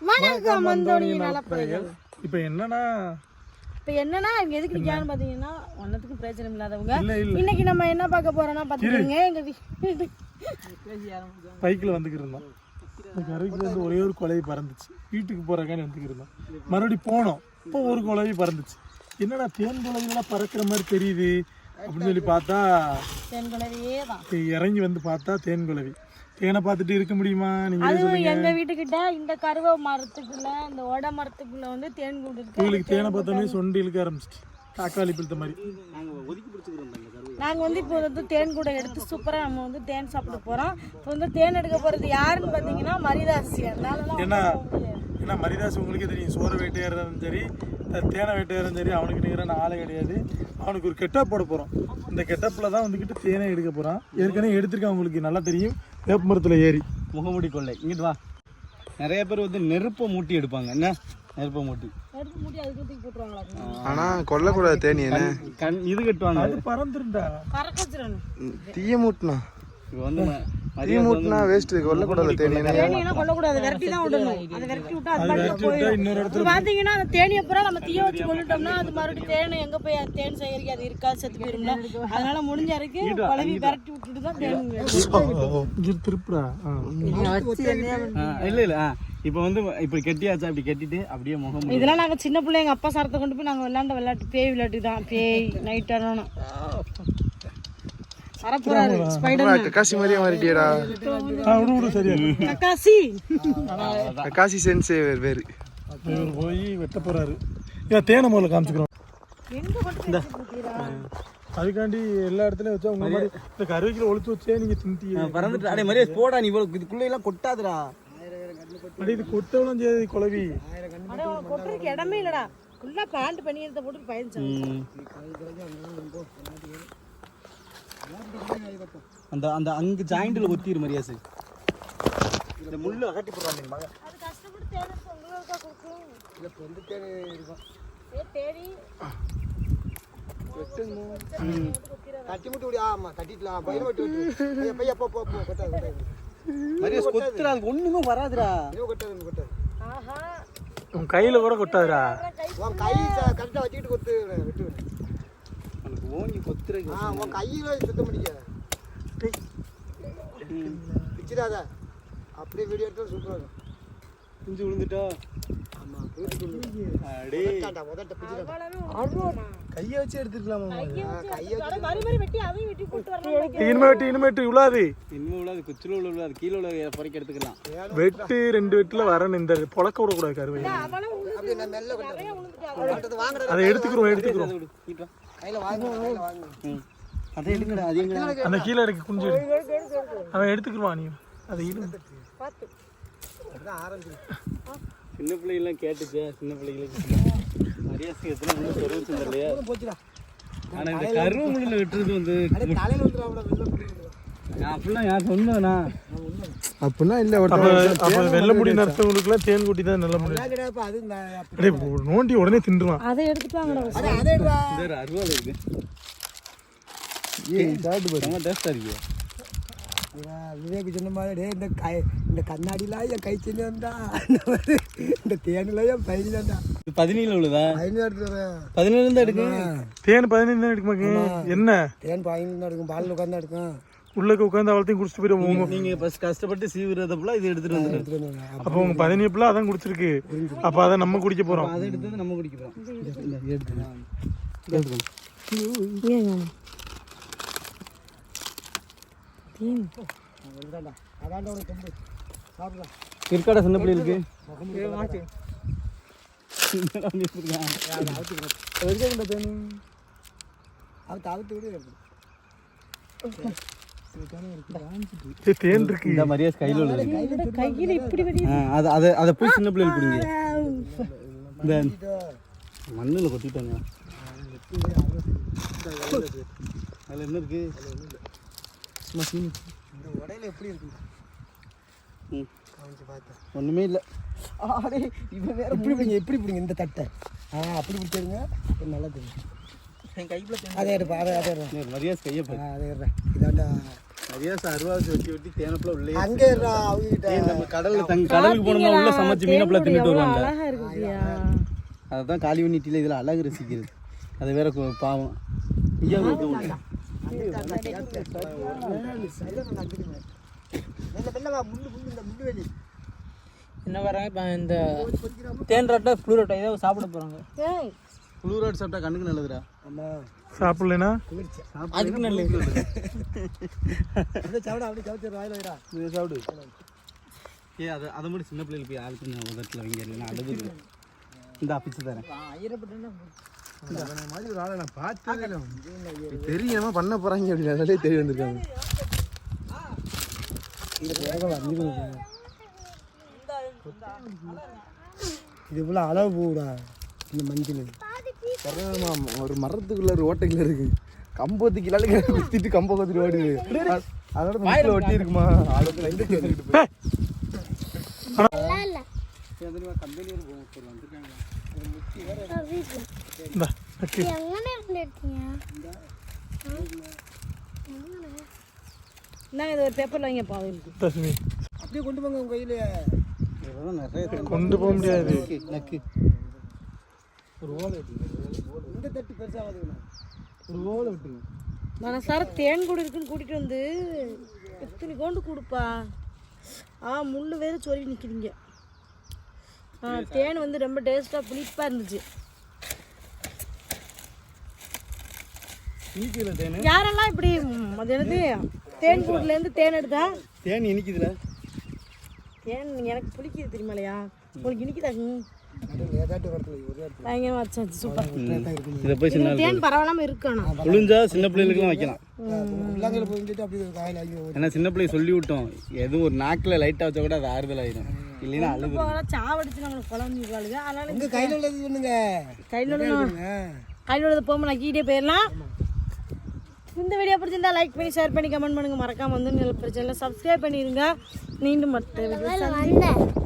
வணக்கம் மந்தோணி நலப்பறைகள் இப்போ என்னன்னா இப்போ என்னன்னா இங்க எதுக்கு நிக்கான்னு பாத்தீங்கன்னா ஒன்னத்துக்கும் பிரச்சனை இல்லாதவங்க. இல்ல இல்ல. இன்னைக்கு நம்ம என்ன பார்க்க போறோம்னா பாத்துக்கோங்க எங்க பைக்கில் வந்துக்கிட்டு இருந்தோம். இந்த கருவிக்கு வந்து ஒரே ஒரு குழவி பறந்துச்சு. வீட்டுக்கு போகிறக்கானே வந்துக்கிட்டு இருந்தோம். மறுபடியும் போனோம். இப்போ ஒரு குழவி பறந்துச்சு. என்னடா தேன் குழவிலாம் பறக்கிற மாதிரி தெரியுது? அப்படின்னு சொல்லி பார்த்தா தென் இது இறங்கி வந்து பார்த்தா தேன் குழவி தேனை பார்த்துட்டு இருக்க முடியுமா? நீங்கள் அதுவும் எங்க வீட்டுக்கிட்ட இந்த கருவை மரத்துக்குள்ள இந்த ஓட மரத்துக்குள்ள வந்து தேன் கூடு இருக்கு. உங்களுக்கு தேனை பார்த்தோன்னே சொண்டு இழுக்க ஆரம்பிச்சிட்டு. காக்காளி பிழுத்த மாதிரி. நாங்க வந்து இப்போ வந்து தேன் கூடை எடுத்து சூப்பரா நம்ம வந்து தேன் சாப்பிட போறோம். இப்போ வந்து தேன் எடுக்க போறது யாருன்னு பாத்தீங்கன்னா மரிதாசி அதனாலலாம் ஏன்னா ஏன்னா மரிதாஸ் உங்களுக்கே தெரியும். சோறு வேட்டையாடுறதும் சரி தேனை வேட்டையாடுறதும் சரி அவனுக்கு நிகரான ஆளே கிடையாது. அவனுக்கு ஒரு கெட்டப் போட போகிறோம் இந்த கெட்டப்பில் தான் வந்துக்கிட்டு தேனை எடுக்க போகிறான் ஏற்கனவே எடுத்திருக்கான் உங்களுக்கு நல்லா தெரியும். வேப்ப மரத்தில் ஏறி. முகமூடி கொள்ளை. இங்கிட்டு வா. நிறைய பேர் வந்து நெருப்பை மூட்டி எடுப்பாங்க. என்ன? நெருப்பை மூட்டி. ஆனா கொல்லக்கூடாது தேனி என்ன? கண் இது கட்டுவாங்க. அது பறந்துருண்டா பறக்க வச்சிடணும். தீய மூட்டினா. இப்போ வந்து தீ மூட்டினா வேஸ்ட் கொல்லக்கூடாது தேனி என்ன தேனியெல்லாம் கொல்லக்கூடாது. விரட்டி தான் விடணும். அதை விரட்டி விட்டா அது பாட்டுக்கு போயிடும். பாத்தீங்கன்னா அந்த தேனியை பூரா நம்ம தீய வச்சு கொண்டுட்டோம்னா அது மறுபடியும் தேனை எங்க போய் தேன் சேகரிக்க அது இருக்கா செத்து போயிரும்ல? அதனால முடிஞ்ச வரைக்கும் குழவி விரட்டி விட்டுட்டு தான் தேன் திருப்புடா இல்ல இல்ல. இப்போ வந்து இப்படி கெட்டியாச்சா இப்படி கட்டிட்டு அப்படியே முகம் இதெல்லாம் நாங்க சின்ன பிள்ளை எங்க அப்பா சாரத்தை கொண்டு போய் நாங்க விளையாண்ட விளையாட்டு பேய் விளையாட்டு தான் பேய் நைட் ஆனோம் வரப்போறாரு ஸ்பைடர் கக்காசி மாதிரியே மாறிட்டியடா. விடு விடு சரியா. கக்காசி. கக்காசி சென்சே வேறு இவர் போய் வெட்ட போகிறாரு ஏன் தேனை முதல்ல காமிச்சுக்கிறோம்? அதுக்காண்டி எல்லா இடத்துலயும் வச்சா உங்க மாதிரி இந்த கருவிக்கில் ஒளிச்சு வச்சே நீங்கள் தின்ட்டீங்க பறந்துட்டு அடே மாதிரியே போடா நீ இவ்வளவு இதுக்குள்ள எல்லாம் கொட்டாதுடா. அடி இது கொட்டவளும் செய்யாது குழவி. கொட்டுறதுக்கு இடமே இல்லடா. ஃபுல்லா பேண்ட் பனியத்தை போட்டு பயந்துச்சு. அந்த அந்த அங்கு ஜாயிண்ட்ல ஒத்திரு மரியாசு. இந்த முள்ளு அகட்டி போடுறாங்க மக அது கஷ்டப்பட்டு தேடி எடுத்து உங்களுக்கு கொடுக்கும் இல்ல பொந்து தேடி இருக்கும் ஏ தேடி. கட்டி முட்டு விடு. ஆமா கட்டிக்கலாம். பையன் விட்டு விட்டு பையன் போ போ போ கொட்டாது கொட்டாது. மரியாஸ் கொத்துறா அது ஒண்ணுமே வராதுடா. இன்னும் கொட்டாது கொட்டாது. ஆஹா. உன் கையில் கூட கொட்டாதுடா. உன் கை கரெக்டாக வச்சுக்கிட்டு கொத்து. விடு, விட்டு விடு. ஓங்கி கொத்துறது ஆ உன் கையில சுத்தம் பண்ணிக்க. பிச்சிடாத. அப்படியே வீடியோ எடுத்தாலும் சூப்பராக இருக்கும். குஞ்சு விழுந்துட்டா? ஆமா வீட்டுக்கு அடே. உதட்ட பிச்சிடாத. கையை வச்சு எடுத்துக்கலாமா மறு மறு வெட்டி அதையும் வெட்டி போட்டு வரலாம் இனிமேட்டு இனிமேட்டு இவ்வளாது இனிமே உள்ளது குச்சில உள்ள உள்ளது கீழே உள்ள பொறைக்க எடுத்துக்கலாம். வெட்டு ரெண்டு வெட்டில் வரணும் இந்த பொழக்க விடக்கூடாது கருவை அதை எடுத்துக்கிறோம் எடுத்துக்கிறோம் அதை எடுங்கடா அந்த கீழே இருக்கு குஞ்சு. அவன் எடுத்துக்கிருவான் நீ. அதை இடு சின்ன பிள்ளைங்களாம் கேட்டுச்சு சின்ன பிள்ளைங்களுக்கு மரியாதை எத்தனை முள்ளு சொருவு இல்லையா போச்சுடா. ஆனா இந்த கருவ முள்ளில் வெட்டுறது வந்து நான் அப்படிலாம் யார் சொன்னேண்ணா அப்படின்னா இல்ல அப்ப வெள்ளை முடி நடத்தவங்களுக்குலாம் தேன் குட்டி தான் நல்ல இந்த அப்படியே நோண்டி உடனே தின்றுவான். அதை எடுத்துட்டு அதேடா இந்த அருவாள் இருக்கு. விவேக் சொன்ன மாதிரி டேய் இந்த கை இந்த கண்ணாடிலாம் என் கை செஞ்சா இந்த தேனில என் பையன் தான்டா பதினேழு உள்ளதா பதினேழு பதினேழு தான் எடுக்கு தேன் பதினைந்து தான் என்ன? தேன் பதினேழு தான் எடுக்கும். பாலில் உட்காந்து எடுக்கும். உள்ளக்க உட்காந்து அவளத்தையும் குடிச்சிட்டு உங்க நீங்க ஃபர்ஸ்ட் கஷ்டப்பட்டு சீவுறத போல இது எடுத்துட்டு வந்து அப்போ உங்க பதினேப்புல அதான் குடிச்சிருக்கு. அப்ப அதை நம்ம குடிக்க போறோம். அதை எடுத்து நம்ம குடிக்க போறோம். இருக்காடா சின்ன பிள்ளைகளுக்கு அவுத்து விடு. தேன் இருக்கு இந்த மரியாதை கையில உள்ளது. கையில இப்படி அது அதை அதை போய் சின்ன பிள்ளைகளுக்கு குடிங்க இந்த மண்ணில் கொட்டிட்டாங்க. அதில் என்ன இருக்கு? சும்மா சீனி இந்த உடையில எப்படி இருக்கு? ம். காமிச்சு பார்த்தேன். ஒன்றுமே இல்லை. ஆடே இவன் வேற எப்படி பிடிங்க எப்படி பிடிங்க இந்த தட்டை. ஆ அப்படி பிடிச்சிருங்க. நல்லா தெரியும் அதே எடுப்பா அதை அதே மரியாதை கையை அதே எடுறேன் இதாண்டா. நிறைய அருவா வச்சு வெட்டி வெட்டி தேனப்புல உள்ளே அங்கே இருடா ஏய், நம்ம கடல்ல தங்க கடலுக்கு போனோம்னா உள்ள சமைச்சு மீனப்புல தின்னுட்டு வருவாங்க. அழகா இருக்கு பிரியா. அதான் காலி பண்ணிட்டில இதுல அழகு ரசிக்கிறது. அது வேற பாவம். என்ன வராங்க இப்போ இந்த தேன் ரொட்டை புளி ரொட்டை ஏதோ சாப்பிட போகிறாங்க ரோடு சாப்பிட்டா கண்ணுக்கு நல்லதுடா. சாப்பிடலனா அதுக்கு நல்லது. சாப்பிட அப்படியே சாப்பிட்டு வாயில சாப்பிடு. ஏ அதை அதை மட்டும் சின்ன பிள்ளைகளுக்கு போய் ஆளுக்கு நான் உதட்டில் வைங்க இல்லைன்னா அழுது இந்த அப்பிச்சு தரேன். மாதிரி ஒரு ஆளை நான் பார்த்ததே இல்லை. தெரியாம பண்ண போறாங்க அப்படின்னு அதனாலே தெரிய வந்திருக்காங்க. இது இவ்வளோ அளவு போகுடா இந்த மஞ்சள் பரவாயில்லைம்மா, ஒரு மரத்துக்குள்ள ஒரு ஓட்டைக்குள்ள இருக்கு. கம்பத்துக்கு இல்லாத குத்திட்டு கம்ப கத்திட்டு ஓடுது அதோட வீட்டில் ஒட்டி இருக்குமா ஆளுக்கு ரெண்டு இந்தாங்க இது ஒரு பேப்பர்ல வைங்க பாவலுக்கு தஸ்மி அப்படியே கொண்டு போங்க உங்க கையில. இதெல்லாம் நிறைய கொண்டு போக முடியாது. நக்கு தட்டு பெருசாகுதுண்ணா ஒரு ஓலை விட்டுருங்க. மனசார தேன் கூட இருக்குன்னு கூட்டிட்டு வந்து எத்தனை கொண்டு கொடுப்பா? ஆ முள்ளு வேற சொருவி நிற்கிறீங்க ஆ தேன் வந்து ரொம்ப டேஸ்ட்டாக புளிப்பாக இருந்துச்சு. யாரெல்லாம் இப்படி அது என்னது தேன் கூட்டுலேருந்து தேன் எடுத்தா? தேன் இனிக்குதுல. தேன் எனக்கு பிடிக்குது தெரியுமாலையா உங்களுக்கு இனிக்குதா பயங்கரமா வச்சாச்சு சூப்பர் இதை போய் சின்ன தேன் பரவாயில்லாம இருக்கணும் புழிஞ்சா சின்ன பிள்ளைகளுக்குலாம் வைக்கலாம் ஏன்னா சின்ன பிள்ளை சொல்லி விட்டோம் எதுவும் ஒரு நாக்கில் லைட்டாக வச்சா கூட அது ஆறுதல் ஆயிடும் இல்லைன்னா அழுது சாவடிச்சு நம்மளுக்கு குழம்புவாளுங்க அதனால உங்க கையில் உள்ளது சொல்லுங்க கையில் உள்ள கையில் உள்ளது போகும்போது நான் கீட்டே போயிடலாம் இந்த வீடியோ பிடிச்சிருந்தா லைக் பண்ணி ஷேர் பண்ணி கமெண்ட் பண்ணுங்க மறக்காம வந்து நல்ல பிரச்சனை சப்ஸ்கிரைப் பண்ணிடுங்க மீண்டும் மற்ற வீடியோ